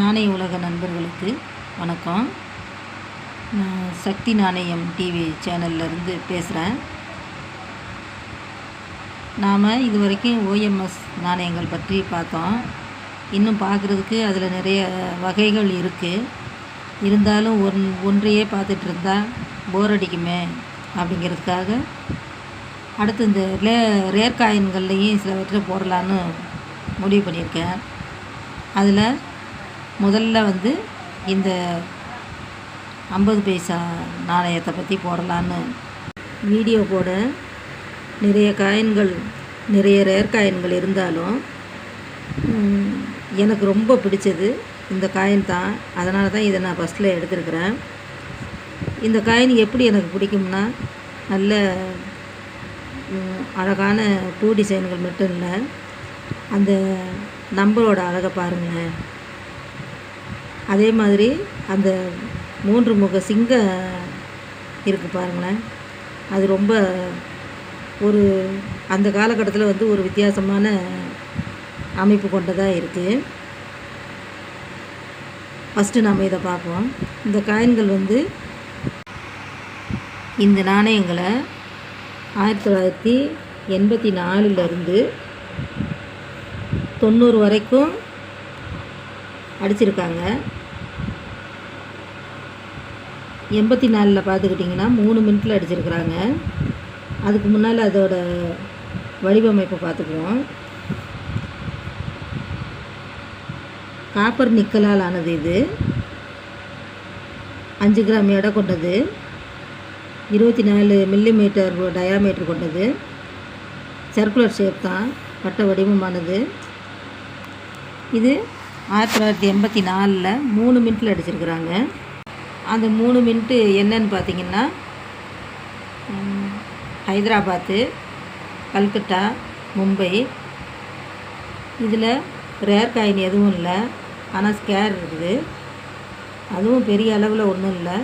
நாணய உலக நண்பர்களுக்கு வணக்கம். நான் சக்தி நாணயம் டிவி சேனல்லேருந்து பேசுகிறேன் நாம் இது வரைக்கும் ஓஎம்எஸ் நாணயங்கள் பற்றி பார்த்தோம். இன்னும் பார்க்குறதுக்கு அதில் நிறைய வகைகள் இருக்குது இருந்தாலும் ஒன் ஒன்றையே பார்த்துட்டு இருந்தால் போர் அடிக்குமே அப்படிங்கிறதுக்காக அடுத்து இந்த ரே ரேர் காயின்கள்லேயும் சிலவற்றை போடலான்னு முடிவு பண்ணியிருக்கேன். அதில் முதல்ல வந்து இந்த ஐம்பது பைசா நாணயத்தை பற்றி போடலான்னு வீடியோ போட நிறைய காயின்கள் நிறைய ரேர் காயின்கள் இருந்தாலும் எனக்கு ரொம்ப பிடிச்சது இந்த காயின் தான். அதனால தான் இதை நான் ஃபஸ்ட்டில் எடுத்திருக்கிறேன். இந்த காயின் எப்படி எனக்கு பிடிக்கும்னா நல்ல அழகான பூ டிசைன்கள் மட்டும் இல்லை அந்த நம்பரோட அழகை பாருங்களேன். அதே மாதிரி அந்த மூன்று முக சிங்க இருக்குது பாருங்களேன். அது ரொம்ப ஒரு அந்த காலகட்டத்தில் வந்து ஒரு வித்தியாசமான அமைப்பு கொண்டதாக இருக்குது ஃபஸ்ட்டு நம்ம இதை பார்ப்போம். இந்த காயின்கள் வந்து இந்த நாணயங்களை ஆயிரத்தி தொள்ளாயிரத்தி எண்பத்தி நாலுலேருந்து தொண்ணூறு வரைக்கும் அடிச்சிருக்காங்க. எண்பத்தி நாலில் பார்த்துக்கிட்டிங்கன்னா மூணு மினிட்டில் அடிச்சிருக்கிறாங்க. அதுக்கு முன்னால் அதோட வடிவமைப்பை பார்த்துக்குவோம் காப்பர் நிக்கலால் ஆனது இது. அஞ்சு கிராம் எடை கொண்டது. இருபத்தி நாலு மில்லி மீட்டர் டயாமீட்டர் கொண்டது. சர்க்குலர் ஷேப் தான் வட்ட வடிவமானது. இது ஆயிரத்தி தொள்ளாயிரத்தி எண்பத்தி நாலில் மூணு மினிட்டில் அடிச்சிருக்கிறாங்க. அந்த மூணு மினிட்டு என்னன்னு பார்த்தீங்கன்னா ஹைதராபாத்து கல்கட்டா மும்பை. இதில் ரேர் காயின் எதுவும் இல்லை. ஆனால் ஸ்கேர் இருக்குது. அதுவும் பெரிய அளவில் ஒன்றும் இல்லை.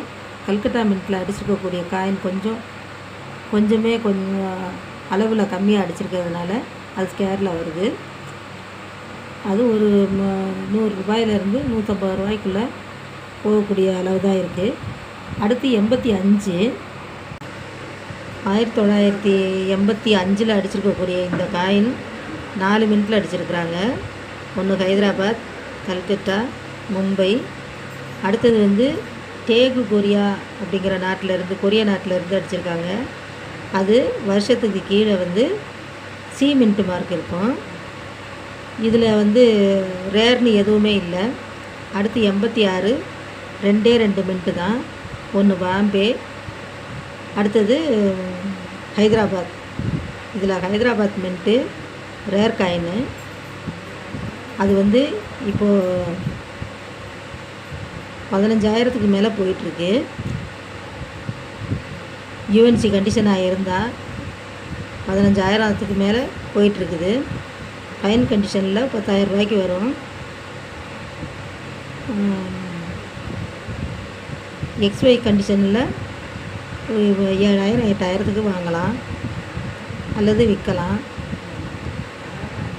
கல்கட்டா மின்ட்டில் அடிச்சிருக்கக்கூடிய காயின் கொஞ்சம் கொஞ்சமே கொஞ்சம் அளவில் கம்மியாக அடிச்சிருக்கிறதுனால அது ஸ்கேரில் வருது. அது ஒரு நூறுரூபாயிலேருந்து நூறு ரூபாயிலேருந்து நூற்றம்பது ரூபாய்க்குள்ளே போகக்கூடிய அளவு தான் இருக்குது அடுத்து எண்பத்தி அஞ்சு. ஆயிரத்தி தொள்ளாயிரத்தி எண்பத்தி அஞ்சில் அடிச்சிருக்கக்கூடிய இந்த காயின் நாலு மினிட்டில் அடிச்சிருக்கிறாங்க. ஒன்று ஹைதராபாத் கல்கத்தா மும்பை. அடுத்தது வந்து டேகு கொரியா அப்படிங்கிற நாட்டில் இருந்து கொரியா நாட்டில் இருந்து அடிச்சிருக்காங்க. அது வருஷத்துக்கு கீழே வந்து சி மின்ட்டு மார்க் இருக்கும். இதில் வந்து ரேர்னு எதுவுமே இல்லை. அடுத்து எண்பத்தி ஆறு. ரெண்டே ரெண்டு மின்ட்டு தான். ஒன்று பாம்பே அடுத்தது ஹைதராபாத். இதில் ஹைதராபாத் மின்ட்டு ரேர் காயின்னு அது வந்து இப்போது பதினஞ்சாயிரத்துக்கு மேலே போயிட்டுருக்கு. யூஎன்சி கண்டிஷனாக இருந்தால் பதினஞ்சாயிரத்துக்கு மேலே போயிட்டுருக்குது. ஃபைன் கண்டிஷனில் பத்தாயிரம் ரூபாய்க்கு வரும். எக்ஸ்ஒய் கண்டிஷனில் ஏழாயிரம் எட்டாயிரத்துக்கு வாங்கலாம். அல்லது விற்கலாம்.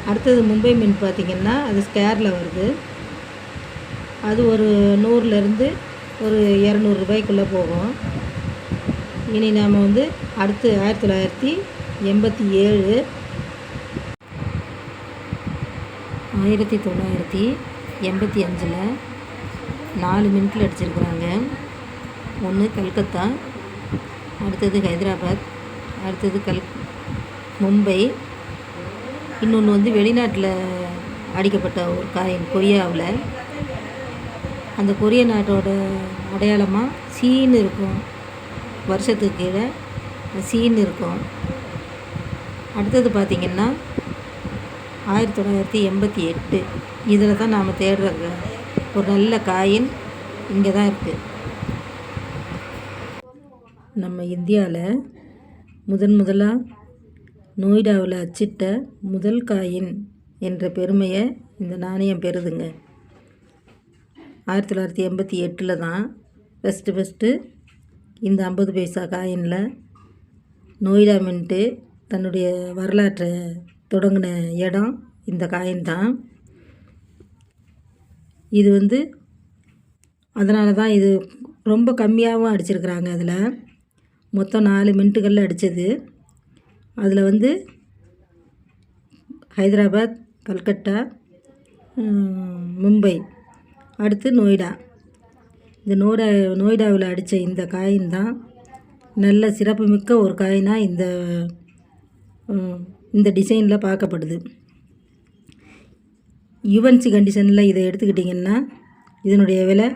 அடுத்தது மும்பை மின் பார்த்திங்கன்னா அது ஸ்கேரில் வருது. அது ஒரு நூறுலேருந்து ஒரு இரநூறு ரூபாய்க்குள்ளே போகும். இனி நாம் வந்து அடுத்து ஆயிரத்தி தொள்ளாயிரத்தி எண்பத்தி ஏழு. ஆயிரத்தி தொள்ளாயிரத்தி எண்பத்தி அஞ்சில் நாலு மினிட்டில் அடிச்சிருக்கிறாங்க. ஒன்று கல்கத்தா அடுத்தது ஹைதராபாத் அடுத்தது கல் மும்பை. இன்னொன்று வந்து வெளிநாட்டில் அடிக்கப்பட்ட ஒரு காயின் கொரியாவில். அந்த கொரிய நாட்டோட அடையாளமாக சீன் இருக்கும். வருஷத்துக்கு கீழே சீன் இருக்கும். அடுத்தது பார்த்திங்கன்னா ஆயிரத்தி தொள்ளாயிரத்தி எண்பத்தி எட்டு. இதில் தான் நாம் தேடுற ஒரு நல்ல காயின் இங்கே தான் இருக்குது நம்ம இந்தியாவில் முதன் முதலாக நோய்டாவில் அச்சிட்ட முதல் காயின் என்ற பெருமையை இந்த நாணயம் பெறுதுங்க. ஆயிரத்தி தொள்ளாயிரத்தி எண்பத்தி எட்டில் தான் ஃபஸ்ட்டு ஃபஸ்ட்டு இந்த ஐம்பது பைசா காயினில் நோய்டா மின்ட்டு தன்னுடைய வரலாற்றை தொடங்கின இடம் இந்த காயின் தான். இது வந்து அதனால தான் இது ரொம்ப கம்மியாகவும் அடிச்சிருக்கிறாங்க அதில். மொத்தம் நாலு மின்ட்டுகளில் அடித்தது. அதில் வந்து ஹைதராபாத் கல்கட்டா மும்பை அடுத்து நொய்டா. இந்த நோய்டா நொய்டாவில் அடித்த இந்த காயின் தான் நல்ல சிறப்புமிக்க ஒரு காயினாக இந்த இந்த டிசைனில் பார்க்கப்படுது. யுவன்சி கண்டிஷனில் இதை எடுத்துக்கிட்டிங்கன்னா இதனுடைய விலை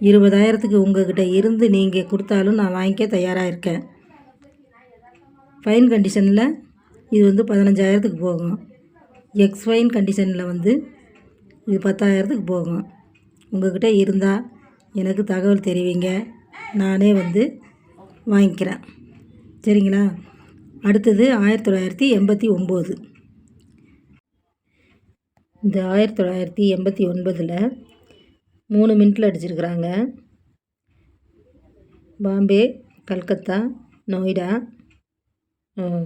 இருபதாயிரத்துக்கு உங்ககிட்ட இருந்து நீங்கள் கொடுத்தாலும் நான் வாங்கிக்க தயாராக இருக்கேன். ஃபைன் கண்டிஷனில் இது வந்து பதினஞ்சாயிரத்துக்கு போகும். எக்ஸ் ஃபைன் கண்டிஷனில் வந்து இது பத்தாயிரத்துக்கு போகும். உங்கள்கிட்ட இருந்தால் எனக்கு தகவல் தெரிவிங்க. நானே வந்து வாங்கிக்கிறேன். சரிங்களா? அடுத்தது ஆயிரத்தி தொள்ளாயிரத்தி எண்பத்தி ஒம்பது இந்த ஆயிரத்தி தொள்ளாயிரத்தி எண்பத்தி ஒன்பதில் மூணு மினிட்டில் அடிச்சிருக்கிறாங்க. பாம்பே கல்கத்தா நொய்டா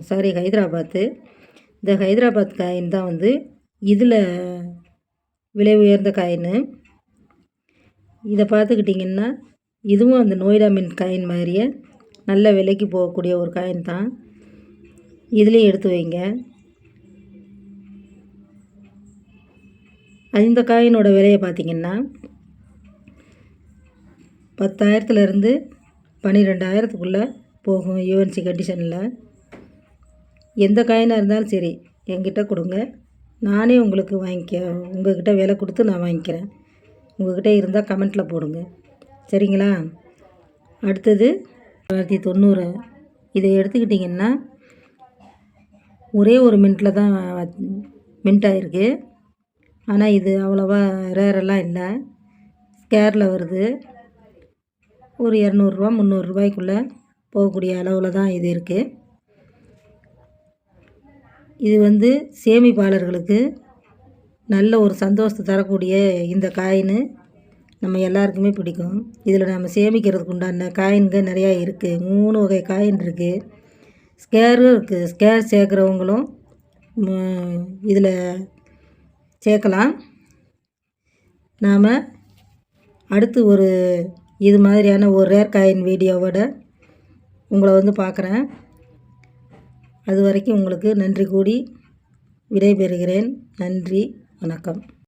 சாரி ஹைதராபாத்து இந்த ஹைதராபாத் காயின் தான் வந்து இதில் விலை உயர்ந்த காயின் இதை பார்த்துக்கிட்டிங்கன்னா இதுவும் அந்த நொய்டா மின் காயின் மாதிரியே நல்ல விலைக்கு போகக்கூடிய ஒரு காயின் தான். இதுலேயும் எடுத்து வைங்க. இந்த காயினோட விலையை பார்த்திங்கன்னா பத்தாயிரத்துலேருந்து பன்னிரெண்டாயிரத்துக்குள்ளே போகும் யூஎன்சி கண்டிஷனில் எந்த காயினாக இருந்தாலும் சரி என்கிட்ட கொடுங்க. நானே உங்களுக்கு வாங்கிக்க உங்கள்கிட்ட விலை கொடுத்து நான் வாங்கிக்கிறேன். உங்கள்கிட்ட இருந்தால் கமெண்ட்டில் போடுங்க. சரிங்களா? அடுத்தது தொள்ளாயிரத்தி தொண்ணூறு. இதை எடுத்துக்கிட்டிங்கன்னா ஒரே ஒரு மின்ட்டில் தான் மின்ட் ஆகிருக்கு ஆனால் இது அவ்வளோவா ரேரெல்லாம் இல்லை. ஸ்கேரில் வருது. ஒரு இரநூறுவா முந்நூறுரூவாய்க்குள்ளே போகக்கூடிய அளவில் தான் இது இருக்குது இது வந்து சேமிப்பாளர்களுக்கு நல்ல ஒரு சந்தோஷத்தை தரக்கூடிய இந்த காயின் நம்ம எல்லாருக்குமே பிடிக்கும். இதில் நம்ம சேமிக்கிறதுக்கு உண்டான காயின்கள் நிறையா இருக்குது மூணு வகை காயின் இருக்குது ஸ்கேரும் இருக்குது ஸ்கேர் சேர்க்குறவங்களும் இதில் சேர்க்கலாம். நாம் அடுத்து ஒரு இது மாதிரியான ஒரு ரேர் காயின் வீடியோவோட உங்களை வந்து பார்க்குறேன். அது வரைக்கும் உங்களுக்கு நன்றி கூடி விடைபெறுகிறேன். நன்றி வணக்கம்.